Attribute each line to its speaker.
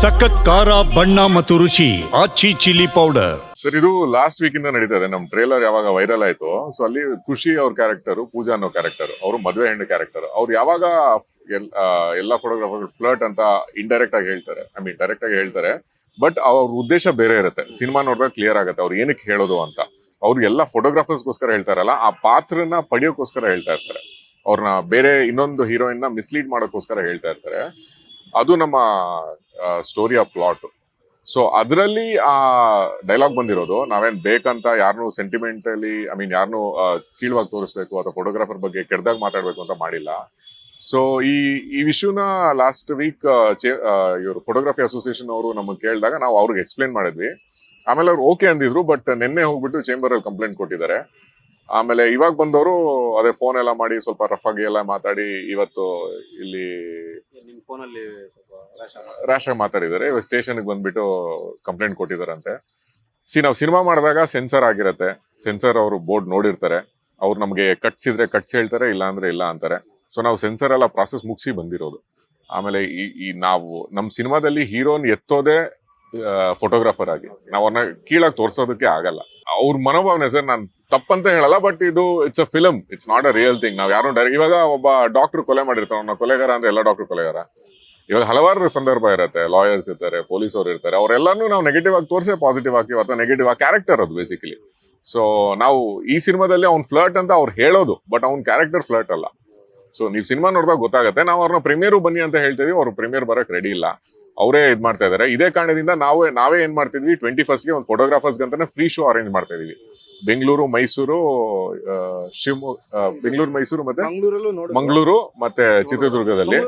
Speaker 1: ಸಖತ್ ಖಾರ, ಬಣ್ಣ ಮತ್ತು ರುಚಿ, ಆಚಿ ಚಿಲ್ಲಿ ಪೌಡರ್
Speaker 2: ಸರ್ ಇದು ಲಾಸ್ಟ್ ವೀಕ್ ಇಂದ ನಡೀತದೆ ನಮ್ ಟ್ರೇಲರ್ ಯಾವಾಗ ವೈರಲ್ ಆಯ್ತು ಸೊ ಅಲ್ಲಿ ಖುಷಿ ಅವ್ರ ಕ್ಯಾರೆಕ್ಟರ್ ಪೂಜಾ ಅನ್ನೋ ಕ್ಯಾರೆಕ್ಟರ್ ಅವರು ಮದುವೆ ಹೆಣ್ಣು ಕ್ಯಾರೆಕ್ಟರ್ ಅವ್ರು ಯಾವಾಗ ಎಲ್ಲ ಫೋಟೋಗ್ರಾಫರ್ ಫ್ಲರ್ಟ್ ಅಂತ ಇಂಡೈರೆಕ್ಟ್ ಆಗಿ ಹೇಳ್ತಾರೆ. ಐ ಮೀನ್ ಡೈರೆಕ್ಟ್ ಆಗಿ ಹೇಳ್ತಾರೆ. ಬಟ್ ಅವ್ರ ಉದ್ದೇಶ ಬೇರೆ ಇರುತ್ತೆ. ಸಿನಿಮಾ ನೋಡಿದ್ರೆ ಕ್ಲಿಯರ್ ಆಗುತ್ತೆ. ಅವ್ರು ಏನಕ್ಕೆ ಹೇಳೋದು ಅಂತ. ಅವ್ರು ಎಲ್ಲ ಫೋಟೋಗ್ರಾಫರ್ಸ್ಗೋಸ್ಕರ ಹೇಳ್ತಾರಲ್ಲ, ಆ ಪಾತ್ರನ ಪಡೆಯೋಕ್ಕೋಸ್ಕರ ಹೇಳ್ತಾ ಇರ್ತಾರೆ. ಅವ್ರನ್ನ ಬೇರೆ ಇನ್ನೊಂದು ಹೀರೋಯಿನ್ನ ಮಿಸ್ಲೀಡ್ ಮಾಡೋಕ್ಕೋಸ್ಕರ ಹೇಳ್ತಾ ಇರ್ತಾರೆ. ಅದು ನಮ್ಮ ಸ್ಟೋರಿಯ ಪ್ಲಾಟ್ ಸೊ ಅದರಲ್ಲಿ ಆ ಡೈಲಾಗ್ ಬಂದಿರೋದು, ನಾವೇನ್ ಬೇಕಂತ ಯಾರನ್ನು ಸೆಂಟಿಮೆಂಟಲಿ ಐ ಮೀನ್ ಯಾರನ್ನು ಕೀಳವಾಗಿ ತೋರಿಸ್ಬೇಕು ಅಥವಾ ಫೋಟೋಗ್ರಾಫರ್ ಬಗ್ಗೆ ಕೆಟ್ಟದಾಗ ಮಾತಾಡ್ಬೇಕು ಅಂತ ಮಾಡಿಲ್ಲ. ಸೊ ಈ ಈ ವಿಷಯನ ಲಾಸ್ಟ್ ವೀಕ್ ಇವರು ಫೋಟೋಗ್ರಫಿ ಅಸೋಸಿಯೇಷನ್ ಅವರು ನಮಗೆ ಕೇಳಿದಾಗ ನಾವು ಅವ್ರಿಗೆ ಎಕ್ಸ್ಪ್ಲೇನ್ ಮಾಡಿದ್ವಿ. ಆಮೇಲೆ ಅವ್ರು ಓಕೆ ಅಂದಿದ್ರು ಬಟ್ ನಿನ್ನೆ ಹೋಗ್ಬಿಟ್ಟು ಚೇಂಬರ್ ಅಲ್ಲಿ ಕಂಪ್ಲೇಂಟ್ ಕೊಟ್ಟಿದ್ದಾರೆ. ಆಮೇಲೆ ಇವಾಗ ಬಂದವರು ಅದೇ ಫೋನ್ ಎಲ್ಲ ಮಾಡಿ ಸ್ವಲ್ಪ ರಫ್ ಆಗಿ ಎಲ್ಲ ಮಾತಾಡಿ ಇವತ್ತು ಇಲ್ಲಿ
Speaker 3: ಫೋನಲ್ಲಿ ರ್ಯಾಶ್
Speaker 2: ಆಗಿ ಮಾತಾಡಿದ್ದಾರೆ. ಇವಾಗ ಸ್ಟೇಷನ್ಗೆ ಬಂದ್ಬಿಟ್ಟು ಕಂಪ್ಲೇಂಟ್ ಕೊಟ್ಟಿದಾರಂತೆ ಸಿ, ನಾವು ಸಿನಿಮಾ ಮಾಡಿದಾಗ ಸೆನ್ಸರ್ ಆಗಿರತ್ತೆ. ಸೆನ್ಸರ್ ಅವರು ಬೋರ್ಡ್ ನೋಡಿರ್ತಾರೆ. ಅವ್ರು ನಮಗೆ ಕಟ್ಸಿದ್ರೆ ಕಟ್ಸಿ ಹೇಳ್ತಾರೆ ಇಲ್ಲ ಅಂದ್ರೆ ಇಲ್ಲ ಅಂತಾರೆ. ಸೊ ನಾವು ಸೆನ್ಸರ್ ಎಲ್ಲ ಪ್ರಾಸೆಸ್ ಮುಗಿಸಿ ಬಂದಿರೋದು. ಆಮೇಲೆ ಈ ಈ ನಾವು ನಮ್ಮ ಸಿನಿಮಾದಲ್ಲಿ ಹೀರೋನ್ ಎತ್ತೋದೇ ಫೋಟೋಗ್ರಾಫರ್ ಆಗಿ. ನಾವು ಅವ್ರನ್ನ ಕೀಳಾಗಿ ತೋರ್ಸೋದಕ್ಕೆ ಆಗಲ್ಲ. ಅವ್ರ ಮನೋಭಾವನೆ ಸರ್, ನಾನು ತಪ್ಪಂತ ಹೇಳಲ್ಲ ಬಟ್ ಇದು it's a film it's not a real thing ನಾವು ಯಾರು ಡೈರೆಕ್ಟ್ ಇವಾಗ ಒಬ್ಬ ಡಾಕ್ಟರ್ ಕೊಲೆ ಮಾಡಿರ್ತಾರೆ ಅವ್ನ ಕೊಲೆಗಾರ ಅಂದ್ರೆ ಎಲ್ಲ ಡಾಕ್ಟರ್ ಕೊಲೆಗಾರ. ಇವಾಗ ಹಲವಾರು ಸಂದರ್ಭ ಇರುತ್ತೆ. ಲಾಯರ್ಸ್ ಇರ್ತಾರೆ ಪೊಲೀಸ್ ಅವ್ರು ಇರ್ತಾರೆ. ಅವರೆಲ್ಲಾನು ನಾವು ನೆಗೆಟಿವ್ ಆಗಿ ತೋರಿಸಿ ಪಾಸಿಟಿವ್ ಆಗಿ ಅಥವಾ ನೆಗೆಟಿವ್ ಆಗಿ ಕ್ಯಾರೆಕ್ಟರ್ ಅದು ಬೇಸಿಕಲಿ ಸೊ ನಾವು ಈ ಸಿನಿಮಾದಲ್ಲಿ ಅವ್ನು ಫ್ಲರ್ಟ್ ಅಂತ ಅವ್ರು ಹೇಳೋದು ಬಟ್ ಅವ್ನ ಕ್ಯಾರೆಕ್ಟರ್ ಫ್ಲರ್ಟ್ ಅಲ್ಲ. ಸೊ ನೀವು ಸಿನಿಮಾ ನೋಡಿದಾಗ ಗೊತ್ತಾಗುತ್ತೆ. ನಾವು ಅವ್ರನ್ನ ಪ್ರೀಮಿಯರು ಬನ್ನಿ ಅಂತ ಹೇಳ್ತೀವಿ ಅವ್ರು ಪ್ರೀಮಿಯರ್ ಬರಕ್ ರೆಡಿ ಇಲ್ಲ. ಅವರೇ ಇದು ಮಾಡ್ತಾ ಇದ್ದಾರೆ ಇದೇ ಕಾರಣದಿಂದ ನಾವೇ ನಾವೇ ಏನು ಮಾಡ್ತಿದ್ವಿ ಟ್ವೆಂಟಿ ಫಸ್ಟ್ಗೆ ಒಂದು ಫೋಟೋಗ್ರಾಫರ್ಸ್ ಅಂತಾನೆ ಫ್ರೀ ಶೋ ಅರೇಂಜ್ ಮಾಡ್ತಾ ಇದೀವಿ. ಬೆಂಗಳೂರು ಮೈಸೂರು ಶಿವಮೊಗ್ಗ ಬೆಂಗಳೂರು ಮೈಸೂರು ಮತ್ತೆ ಮಂಗಳೂರು ಮತ್ತೆ ಚಿತ್ರದುರ್ಗದಲ್ಲಿ.